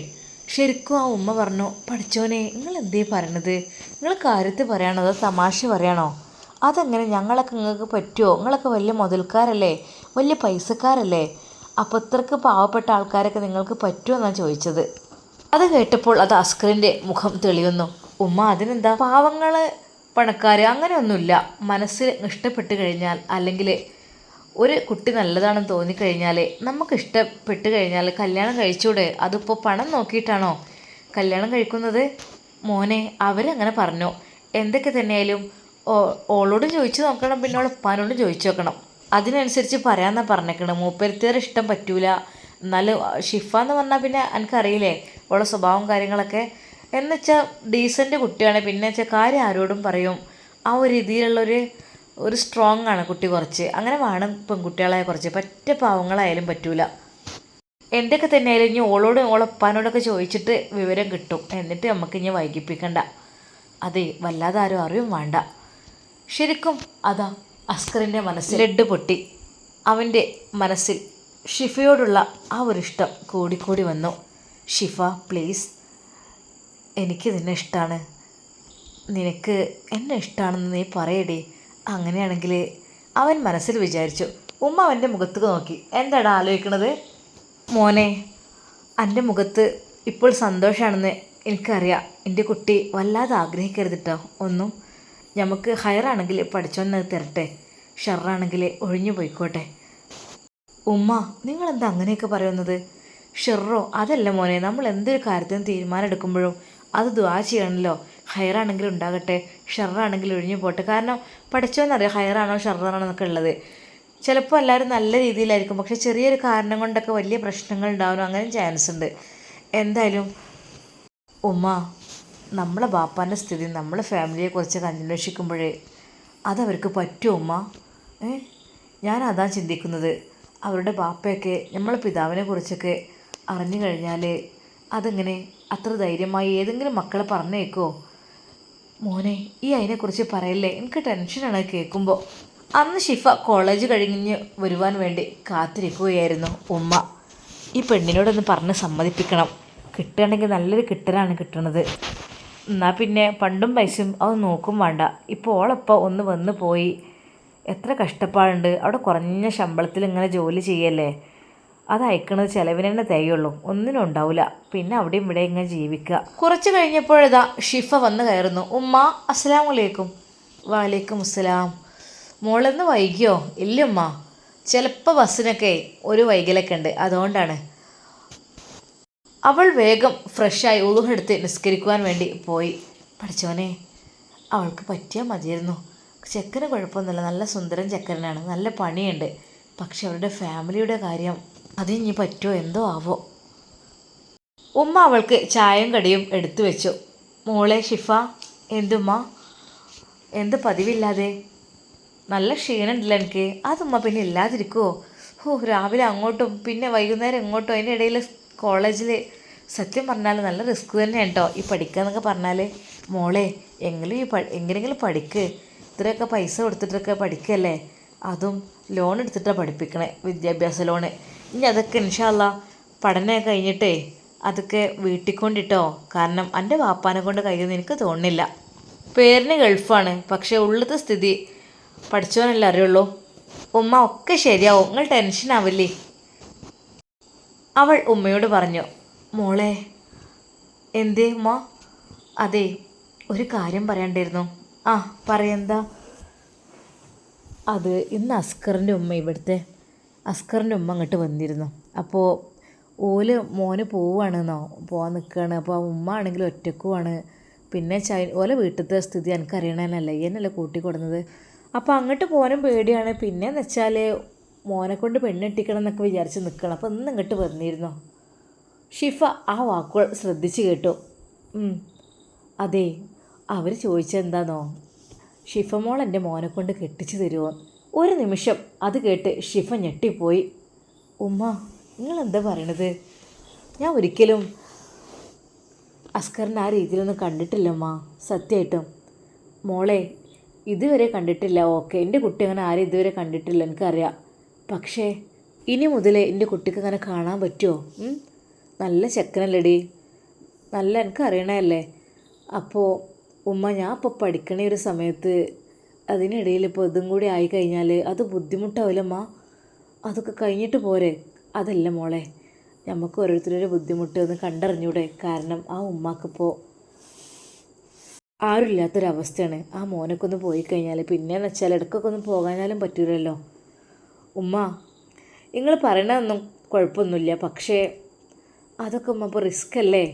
ശരിക്കും ആ ഉമ്മ പറഞ്ഞു പഠിച്ചോനെ നിങ്ങൾ എന്തേ പറയണത്? നിങ്ങൾ കാര്യത്തിൽ പറയണോ അതോ തമാശ പറയണോ? അതെങ്ങനെ? ഞങ്ങളൊക്കെ നിങ്ങൾക്ക് പറ്റുമോ നിങ്ങളൊക്കെ വലിയ മുതൽക്കാരല്ലേ? വലിയ പൈസക്കാരല്ലേ? അപ്പോൾ ഇത്രക്ക് പാവപ്പെട്ട ആൾക്കാരൊക്കെ നിങ്ങൾക്ക് പറ്റുമോ എന്നാണ് ചോദിച്ചത്. അത് കേട്ടപ്പോൾ അത് അസ്കറിന്റെ മുഖം തെളിയുന്നു. ഉമ്മ അതിനെന്താ? പാവങ്ങൾ പണക്കാർ അങ്ങനെയൊന്നുമില്ല. മനസ്സിൽ ഇഷ്ടപ്പെട്ട് കഴിഞ്ഞാൽ അല്ലെങ്കിൽ ഒരു കുട്ടി നല്ലതാണെന്ന് തോന്നിക്കഴിഞ്ഞാൽ നമുക്ക് ഇഷ്ടപ്പെട്ട് കഴിഞ്ഞാൽ കല്യാണം കഴിച്ചൂടെ? അതിപ്പോൾ പണം നോക്കിയിട്ടാണോ? കല്യാണം കഴിക്കുന്നത്? മോനെ അവരങ്ങനെ പറഞ്ഞു. എന്തൊക്കെ തന്നെയായാലും ഓളോടും ചോദിച്ചു നോക്കണം പിന്നെ ഓൾ ഉപ്പാനോടും ചോദിച്ചു നോക്കണം. അതിനനുസരിച്ച് പറയാമെന്നാണ് പറഞ്ഞേക്കണം. മൂപ്പരുത്തേറെ ഇഷ്ടം പറ്റൂല. എന്നാലും ഷിഫ എന്ന് പറഞ്ഞാൽ പിന്നെ എനിക്കറിയില്ലേ ഉള്ള സ്വഭാവം കാര്യങ്ങളൊക്കെ. എന്നുവെച്ചാൽ ഡീസന്റ് കുട്ടിയാണ്. പിന്നെ വെച്ചാൽ കാര്യം ആരോടും പറയും. ആ ഒരു രീതിയിലുള്ളൊരു ഒരു സ്ട്രോങ് ആണ് കുട്ടി കുറച്ച്. അങ്ങനെ വേണം പെൺകുട്ടികളായ കുറച്ച്. പറ്റ പാവങ്ങളായാലും പറ്റൂല. എന്തൊക്കെ തന്നെ തന്നെയായാലും ഇനി ഓളോടും ഓളപ്പാനോടൊക്കെ ചോദിച്ചിട്ട് വിവരം കിട്ടും. എന്നിട്ട് നമുക്ക് ഇനി വൈകിപ്പിക്കണ്ട. അതെ വല്ലാതെ ആരും അറിയും വേണ്ട. ശരിക്കും അതാ അസ്കറിന്റെ മനസ്സിൽ ലഡ് പൊട്ടി. അവന്റെ മനസ്സിൽ ഷിഫയോടുള്ള ആ ഒരു ഇഷ്ടം കൂടിക്കൂടി വന്നു. ഷിഫ പ്ലീസ് എനിക്ക് നിന്നെ ഇഷ്ടമാണ് നിനക്ക് എന്നെ ഇഷ്ടമാണെന്ന് നീ പറയടി. അങ്ങനെയാണെങ്കിൽ അവൻ മനസ്സിൽ വിചാരിച്ചു ഉമ്മ അവന്റെ മുഖത്തേക്ക് നോക്കി. എന്താടാ ആലോചിക്കണത്? മോനെ എന്റെ മുഖത്ത് ഇപ്പോൾ സന്തോഷമാണെന്ന് എനിക്കറിയാം. എന്റെ കുട്ടി വല്ലാതെ ആഗ്രഹിക്കരുത് കേട്ടോ ഒന്നും നമുക്ക് ഹയറാണെങ്കിൽ പഠിച്ചോന്ന് തരട്ടെ. ഷെറാണെങ്കിൽ ഒഴിഞ്ഞു പോയിക്കോട്ടെ. ഉമ്മ നിങ്ങളെന്താ അങ്ങനെയൊക്കെ പറയുന്നത്? ഷെറോ അതല്ല മോനെ നമ്മൾ എന്തൊരു കാര്യത്തിനും തീരുമാനം എടുക്കുമ്പോഴും അത് ദ്വാ ചെയ്യണമല്ലോ ഹയറാണെങ്കിലും ഉണ്ടാകട്ടെ ഷെറാണെങ്കിലും ഒഴിഞ്ഞു പോട്ടെ. കാരണം പഠിച്ചോന്നറിയാം ഹയറാണോ ഷെറാണോ എന്നൊക്കെ ഉള്ളത്. ചിലപ്പോൾ എല്ലാവരും നല്ല രീതിയിലായിരിക്കും. പക്ഷെ ചെറിയൊരു കാരണം കൊണ്ടൊക്കെ വലിയ പ്രശ്നങ്ങൾ ഉണ്ടാവാനും അങ്ങനെ ചാൻസ് ഉണ്ട്. എന്തായാലും ഉമ്മ നമ്മളെ ബാപ്പാന്റെ സ്ഥിതി നമ്മളെ ഫാമിലിയെക്കുറിച്ചൊക്കെ അന്വേഷിക്കുമ്പോഴേ അതവർക്ക് പറ്റുമോ ഉമ്മ? ഏ? ഞാൻ അതാ ചിന്തിക്കുന്നത്. അവരുടെ ബാപ്പയൊക്കെ നമ്മളെ പിതാവിനെ കുറിച്ചൊക്കെ അറിഞ്ഞു കഴിഞ്ഞാൽ അതെങ്ങനെ അത്ര ധൈര്യമായി ഏതെങ്കിലും മക്കളെ പറഞ്ഞേക്കോ? മോനെ ഈ അതിനെക്കുറിച്ച് പറയല്ലേ? എനിക്ക് ടെൻഷനാണ് കേൾക്കുമ്പോൾ അന്ന് ഷിഫ കോളേജ് കഴിഞ്ഞ് വരുവാൻ വേണ്ടി കാത്തിരിക്കുകയായിരുന്നു ഉമ്മ. ഈ പെണ്ണിനോടൊന്ന് പറഞ്ഞ് സമ്മതിപ്പിക്കണം. കിട്ടുകയാണെങ്കിൽ നല്ലൊരു കിട്ടലാണ് കിട്ടണത്. എന്നാൽ പിന്നെ പണ്ടും പൈസയും അത് നോക്കും വേണ്ട. ഇപ്പോൾ ഓളപ്പോൾ ഒന്ന് വന്ന് പോയി. എത്ര കഷ്ടപ്പാടുണ്ട്. അവിടെ കുറഞ്ഞ ശമ്പളത്തിൽ ഇങ്ങനെ ജോലി ചെയ്യല്ലേ? അത് അയക്കുന്നത് ചിലവിന് തന്നെ തികയുള്ളൂ. ഒന്നിനും ഉണ്ടാവില്ല പിന്നെ അവിടെയും ഇവിടെ ഇങ്ങനെ ജീവിക്കുക. കുറച്ച് കഴിഞ്ഞപ്പോഴതാ ഷിഫ വന്ന് കയറുന്നു. ഉമ്മ അസ്സലാം വലൈക്കും വാലേക്കും അസ്സലാം മോളെന്ന് വൈകിയോ? ഇല്ല ഉമ്മ ചിലപ്പോൾ ബസ്സിനൊക്കെ ഒരു വൈകലൊക്കെ ഉണ്ട്. അതുകൊണ്ടാണ്. അവൾ വേഗം ഫ്രഷായി ഉളുഹെടുത്ത് നിസ്കരിക്കുവാൻ വേണ്ടി പോയി. പഠിച്ചവനെ അവൾക്ക് പറ്റിയാൽ മതിയായിരുന്നു. ചെക്കന് കുഴപ്പമൊന്നുമില്ല. നല്ല സുന്ദരൻ ചെക്കനാണ്. നല്ല പണിയുണ്ട്. പക്ഷെ അവരുടെ ഫാമിലിയുടെ കാര്യം അതിനി പറ്റുമോ എന്തോ ആവോ. ഉമ്മ അവൾക്ക് ചായം കടിയും എടുത്തു വെച്ചു. മോളെ ഷിഫ എന്തുമ്മ? എന്ത് പതിവില്ലാതെ? നല്ല ക്ഷീണമുണ്ടല്ലോ എനിക്ക്. അതുമ്മ പിന്നെ ഇല്ലാതിരിക്കുമോ ഓ രാവിലെ അങ്ങോട്ടും പിന്നെ വൈകുന്നേരം ഇങ്ങോട്ടും അതിന്റെ ഇടയിൽ കോളേജിൽ സത്യം പറഞ്ഞാൽ നല്ല റിസ്ക് തന്നെ കേട്ടോ ഈ പഠിക്കുക എന്നൊക്കെ പറഞ്ഞാൽ മോളെ എങ്കിലും ഈ എങ്ങനെയെങ്കിലും പഠിക്ക്. ഇത്രയൊക്കെ പൈസ കൊടുത്തിട്ടൊക്കെ പഠിക്കല്ലേ? അതും ലോൺ എടുത്തിട്ടാണ് പഠിപ്പിക്കണേ വിദ്യാഭ്യാസ ലോണ്. ഇനി അതൊക്കെ ഇൻഷാല്ല പഠനം കഴിഞ്ഞിട്ടേ അതൊക്കെ വീട്ടിക്കൊണ്ടിട്ടോ. കാരണം എന്റെ വാപ്പാനെ കൊണ്ട് കഴിയുമെന്ന് എനിക്ക് തോന്നുന്നില്ല. പേരിന് ഗൾഫാണ്. പക്ഷേ ഉള്ളത്തെ സ്ഥിതി പഠിച്ചവനല്ലേ അറിയുള്ളൂ. ഉമ്മ ഒക്കെ ശരിയാവും. നിങ്ങൾ ടെൻഷൻ ആവില്ലേ? അവൾ ഉമ്മയോട് പറഞ്ഞു മോളെ എന്തേ ഉമ്മ? അതെ ഒരു കാര്യം പറയണ്ടായിരുന്നു. ആ പറയെന്താ അത് ഇന്ന് അസ്കറിന്റെ ഉമ്മ ഇവിടുത്തെ അസ്കറിന്റെ ഉമ്മ അങ്ങോട്ട് വന്നിരുന്നു. അപ്പോൾ ഓൽ മോന് പോവാണെന്നോ പോവാൻ നിൽക്കുകയാണ് അപ്പോൾ ആ ഉമ്മ ആണെങ്കിൽ ഒറ്റക്കുമാണ് പിന്നെ ചൈ ഓലെ വീട്ടിലത്തെ സ്ഥിതി എനിക്കറിയണതല്ലേ എന്നല്ലേ കൂട്ടി കൊടുന്നത് അപ്പോൾ അങ്ങോട്ട് പോകാനും പേടിയാണ്. പിന്നെ എന്ന് വെച്ചാൽ മോനെ കൊണ്ട് പെണ്ണെട്ടിക്കണം എന്നൊക്കെ വിചാരിച്ച് നിൽക്കണം. അപ്പോൾ ഇന്ന് ഇങ്ങോട്ട് വന്നിരുന്നു. ഷിഫ ആ വാക്കുകൾ ശ്രദ്ധിച്ച് കേട്ടു. അതെ അവർ ചോദിച്ചെന്താന്നോ ഷിഫ മോൾ എന്റെ മോനെ കൊണ്ട് കെട്ടിച്ച് തരുമോ ഒരു നിമിഷം അത് കേട്ട് ഷിഫ ഞെട്ടിപ്പോയി. ഉമ്മ നിങ്ങൾ എന്താ പറയണത്? ഞാൻ ഒരിക്കലും അസ്കറിനെ ആ രീതിയിലൊന്നും കണ്ടിട്ടില്ലമ്മ സത്യമായിട്ടും മോളെ ഇതുവരെ കണ്ടിട്ടില്ല ഓക്കെ. എന്റെ കുട്ടി അങ്ങനെ ആരും ഇതുവരെ കണ്ടിട്ടില്ല എനിക്കറിയാം. പക്ഷേ ഇനി മുതൽ എന്റെ കുട്ടിക്ക് അങ്ങനെ കാണാൻ പറ്റുമോ? നല്ല ചെക്കനല്ലടി. നല്ല എനിക്ക് അറിയണതല്ലേ അപ്പോൾ ഉമ്മ ഞാൻ ഇപ്പോൾ പഠിക്കണ ഒരു സമയത്ത് അതിനിടയിൽ ഇപ്പോൾ ഇതും കൂടി ആയി കഴിഞ്ഞാൽ അത് ബുദ്ധിമുട്ടാവില്ലമ്മ അതൊക്കെ കഴിഞ്ഞിട്ട് പോരെ. അതല്ല മോളെ നമുക്ക് ഓരോരുത്തരുടെ ബുദ്ധിമുട്ട് ഒന്ന് കണ്ടറിഞ്ഞൂടെ. കാരണം ആ ഉമ്മാക്കിപ്പോൾ ആരുമില്ലാത്തൊരവസ്ഥയാണ്. ആ മോനൊക്കെ ഒന്ന് പോയി കഴിഞ്ഞാൽ പിന്നെയെന്ന് വെച്ചാൽ ഇടയ്ക്കൊക്കെ ഒന്ന് പോകാനാലും പറ്റൂലല്ലോ. ഉമ്മ നിങ്ങൾ പറയണതൊന്നും കുഴപ്പമൊന്നുമില്ല. പക്ഷേ അതൊക്കെ ഉമ്മ ഇപ്പോൾ റിസ്ക് അല്ലേ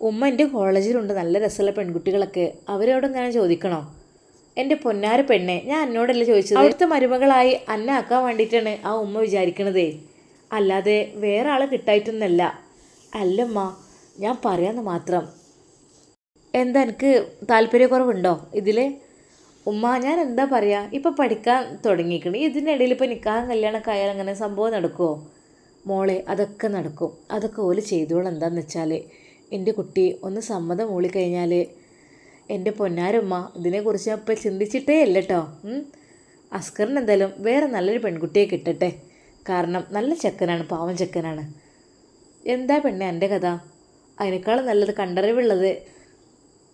ഉമ്മ എന്റെ കോളേജിലുണ്ട്. നല്ല രസമുള്ള പെൺകുട്ടികളൊക്കെ. അവരോട് ഞാൻ ചോദിക്കണോ? എന്റെ പൊന്നാര പെണ്ണെ ഞാൻ എന്നോടല്ല ചോദിച്ചത്? അടുത്ത മരുമകളായി അന്ന ആക്കാൻ വേണ്ടിയിട്ടാണ് ആ ഉമ്മ വിചാരിക്കണതേ. അല്ലാതെ വേറെ ആളെ കിട്ടായിട്ടൊന്നല്ല. അല്ലമ്മ ഞാൻ പറയാന്ന് മാത്രം. എന്താ എനിക്ക് താല്പര്യക്കുറവുണ്ടോ ഇതിൽ ഉമ്മ ഞാൻ എന്താ പറയുക ഇപ്പം പഠിക്കാൻ തുടങ്ങിയിരിക്കണം ഇതിനിടയിൽ ഇപ്പം നിൽക്കാൻ കല്യാണമൊക്കെ ആയാൽ അങ്ങനെ സംഭവം നടക്കുമോ മോളെ അതൊക്കെ നടക്കും. അതൊക്കെ ഓൽ ചെയ്തോളെന്താന്ന് വെച്ചാൽ എന്റെ കുട്ടി ഒന്ന് സമ്മതം മൂളിക്കഴിഞ്ഞാൽ എന്റെ പൊന്നാരമ്മ ഇതിനെക്കുറിച്ച് ഞാൻ ചിന്തിച്ചിട്ടേ അല്ല കേട്ടോ അസ്കറിന് എന്തായാലും വേറെ നല്ലൊരു പെൺകുട്ടിയെ കിട്ടട്ടെ. കാരണം നല്ല ചെക്കനാണ് പാവം ചെക്കനാണ്. എന്താ പെണ്ണെ എന്റെ കഥ? അതിനേക്കാളും നല്ലത് കണ്ടറിവുള്ളത്.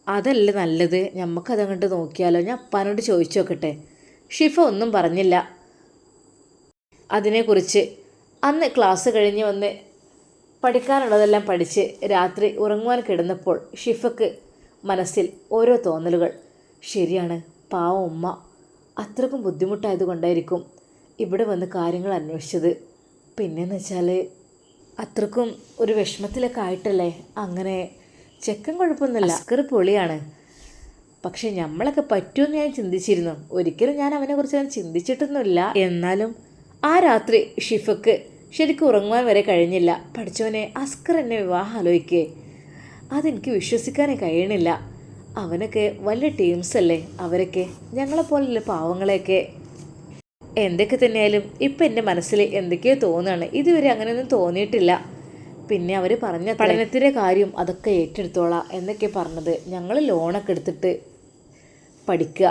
അതല്ല നല്ലത്? ഞമ്മക്കതങ്ങോട്ട് നോക്കിയാലോ? ഞാൻ അപ്പാനോട് ചോദിച്ചു നോക്കട്ടെ. ഷിഫ ഒന്നും പറഞ്ഞില്ല. അതിനെക്കുറിച്ച് അന്ന് ക്ലാസ് കഴിഞ്ഞ് വന്ന് പഠിക്കാനുള്ളതെല്ലാം പഠിച്ച് രാത്രി ഉറങ്ങുവാൻ കിടന്നപ്പോൾ ഷിഫക്ക് മനസ്സിൽ ഓരോ തോന്നലുകൾ. ശരിയാണ് പാവം ഉമ്മ. അത്രക്കും ബുദ്ധിമുട്ടായത് കൊണ്ടായിരിക്കും ഇവിടെ വന്ന് കാര്യങ്ങൾ അന്വേഷിച്ചത്. പിന്നെന്ന് വെച്ചാൽ അത്രക്കും ഒരു വിഷമത്തിലൊക്കെ ആയിട്ടല്ലേ? അങ്ങനെ ചെക്കൻ കുഴപ്പമൊന്നുമില്ല. അസ്കർ പൊളിയാണ്. പക്ഷെ നമ്മളൊക്കെ പറ്റുമെന്ന് ഞാൻ ചിന്തിച്ചിരുന്നു. ഒരിക്കലും ഞാൻ അവനെക്കുറിച്ച് ഞാൻ ചിന്തിച്ചിട്ടൊന്നുമില്ല. എന്നാലും ആ രാത്രി ഷിഫക്ക് ശരിക്കും ഉറങ്ങുവാൻ വരെ കഴിഞ്ഞില്ല. പഠിച്ചവനെ അസ്കർ എന്നെ വിവാഹം ആലോചിക്കേ. അതെനിക്ക് വിശ്വസിക്കാനേ കഴിയണില്ല. അവനൊക്കെ വലിയ ടീംസ് അല്ലേ അവരൊക്കെ ഞങ്ങളെപ്പോലുള്ള പാവങ്ങളെയൊക്കെ. എന്തൊക്കെ തന്നെയായാലും ഇപ്പം എന്റെ മനസ്സിൽ എന്തൊക്കെയോ തോന്നുകയാണ്. ഇതുവരെ അങ്ങനെയൊന്നും തോന്നിയിട്ടില്ല. പിന്നെ അവർ പറഞ്ഞ പഠനത്തിന്റെ കാര്യം അതൊക്കെ ഏറ്റെടുത്തോളാം എന്നൊക്കെ പറഞ്ഞത് ഞങ്ങൾ ലോണൊക്കെ എടുത്തിട്ട് പഠിക്കുക.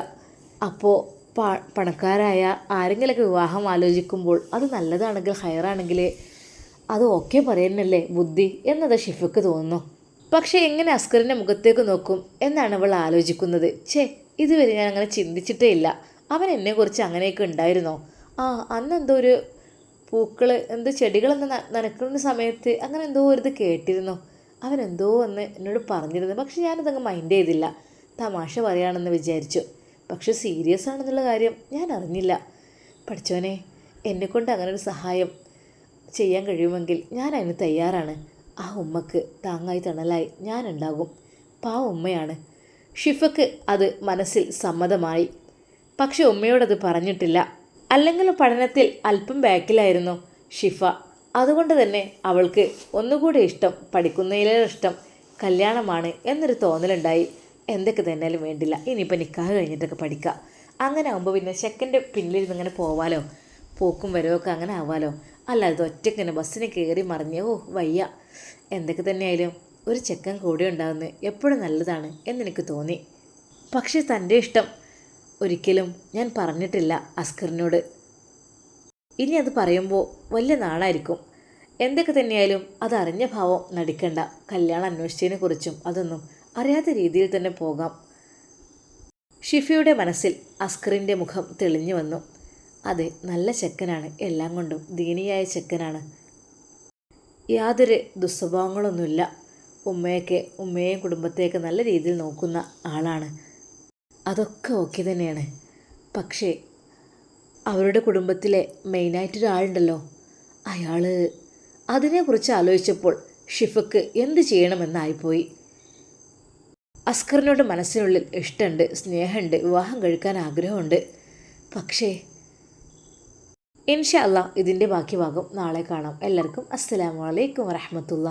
അപ്പോൾ പ പണക്കാരായ ആരെങ്കിലുമൊക്കെ വിവാഹം ആലോചിക്കുമ്പോൾ അത് നല്ലതാണെങ്കിൽ ഹയറാണെങ്കിൽ അത് ഓക്കെ പറയുന്നല്ലേ ബുദ്ധി എന്നത് ഷിഫക്ക് തോന്നുന്നു. പക്ഷേ എങ്ങനെ അസ്കറിന്റെ മുഖത്തേക്ക് നോക്കും എന്നാണ് അവൾ ആലോചിക്കുന്നത്. ഛേ ഇതുവരെ ഞാൻ അങ്ങനെ ചിന്തിച്ചിട്ടേ ഇല്ല. അവൻ എന്നെക്കുറിച്ച് അങ്ങനെയൊക്കെ ഉണ്ടായിരുന്നോ? ആ അന്ന് എന്തോ ഒരു പൂക്കൾ എന്തോ ചെടികളെന്ന് നനക്കുന്ന സമയത്ത് അങ്ങനെ എന്തോ ഒരു കേട്ടിരുന്നു. അവൻ എന്തോ എന്ന് എന്നോട് പറഞ്ഞിരുന്നു പക്ഷെ ഞാനതങ്ങ് മൈൻഡ് ചെയ്തില്ല. തമാശ പറയുകയാണെന്ന് വിചാരിച്ചു. പക്ഷെ സീരിയസ് ആണെന്നുള്ള കാര്യം ഞാൻ അറിഞ്ഞില്ല. പഠിച്ചോനെ എന്നെക്കൊണ്ട് അങ്ങനെ ഒരു സഹായം ചെയ്യാൻ കഴിയുമെങ്കിൽ ഞാൻ അതിന് തയ്യാറാണ്. ആ ഉമ്മക്ക് താങ്ങായി തണലായി ഞാനുണ്ടാകും. പാവ ഉമ്മയാണ്. ഷിഫക്ക് അത് മനസ്സിൽ സമ്മതമായി. പക്ഷെ ഉമ്മയോടത് പറഞ്ഞിട്ടില്ല. അല്ലെങ്കിൽ പഠനത്തിൽ അല്പം ബാക്കിലായിരുന്നു ഷിഫ. അതുകൊണ്ട് തന്നെ അവൾക്ക് ഒന്നുകൂടെ ഇഷ്ടം പഠിക്കുന്നതിലേറെ ഇഷ്ടം കല്യാണമാണ് എന്നൊരു തോന്നലുണ്ടായി. എന്തൊക്കെ തന്നെയാലും വേണ്ടില്ല. ഇനിയിപ്പോൾ നിക്കാഹ് കഴിഞ്ഞിട്ടൊക്കെ പഠിക്കുക അങ്ങനെ ആകുമ്പോൾ പിന്നെ ചെക്കന്റെ പിന്നിലിരുന്ന് ഇങ്ങനെ പോവാലോ. പോക്കും വരവൊക്കെ അങ്ങനെ ആവാലോ. അല്ലാതെ ഒറ്റയ്ക്ക് തന്നെ ബസ്സിന് കയറി മറിഞ്ഞ് ഓ വയ്യ. എന്തൊക്കെ തന്നെയായാലും ഒരു ചെക്കൻ കൂടെ ഉണ്ടാകുന്നത് എപ്പോഴും നല്ലതാണ് എന്നെനിക്ക് തോന്നി. പക്ഷേ തന്റെ ഇഷ്ടം ഒരിക്കലും ഞാൻ പറഞ്ഞിട്ടില്ല അസ്കറിനോട്. ഇനി അത് പറയുമ്പോൾ വലിയ നാളായിരിക്കും. എന്തൊക്കെ തന്നെയായാലും അത് അറിഞ്ഞ ഭാവം നടിക്കണ്ട. കല്യാണം അന്വേഷിച്ചതിനെ കുറിച്ചും അതൊന്നും അറിയാത്ത രീതിയിൽ തന്നെ പോകാം. ഷിഫിയുടെ മനസ്സിൽ അസ്കറിന്റെ മുഖം തെളിഞ്ഞു വന്നു. അതെ നല്ല ചെക്കനാണ്. എല്ലാം കൊണ്ടും ദീനിയായ ചെക്കനാണ്. യാതൊരു ദുസ്വഭാവങ്ങളൊന്നുമില്ല. ഉമ്മയൊക്കെ ഉമ്മയെയും കുടുംബത്തെയൊക്കെ നല്ല രീതിയിൽ നോക്കുന്ന ആളാണ്. അതൊക്കെ ഓക്കെ തന്നെയാണ്. പക്ഷേ അവരുടെ കുടുംബത്തിലെ മെയിനായിട്ടൊരാളുണ്ടല്ലോ അയാൾ അതിനെക്കുറിച്ച് ആലോചിച്ചപ്പോൾ ഷിഫക്ക് എന്ത് ചെയ്യണമെന്നായിപ്പോയി. അസ്കറിനോട് മനസ്സിനുള്ളിൽ ഇഷ്ടമുണ്ട് സ്നേഹമുണ്ട് വിവാഹം കഴിക്കാൻ ആഗ്രഹമുണ്ട്. പക്ഷേ ഇൻഷാ അല്ലാ ഇതിന്റെ ബാക്കി ഭാഗം നാളെ കാണാം. എല്ലാവർക്കും അസ്സലാമു അലൈക്കും വറഹമത്തുള്ള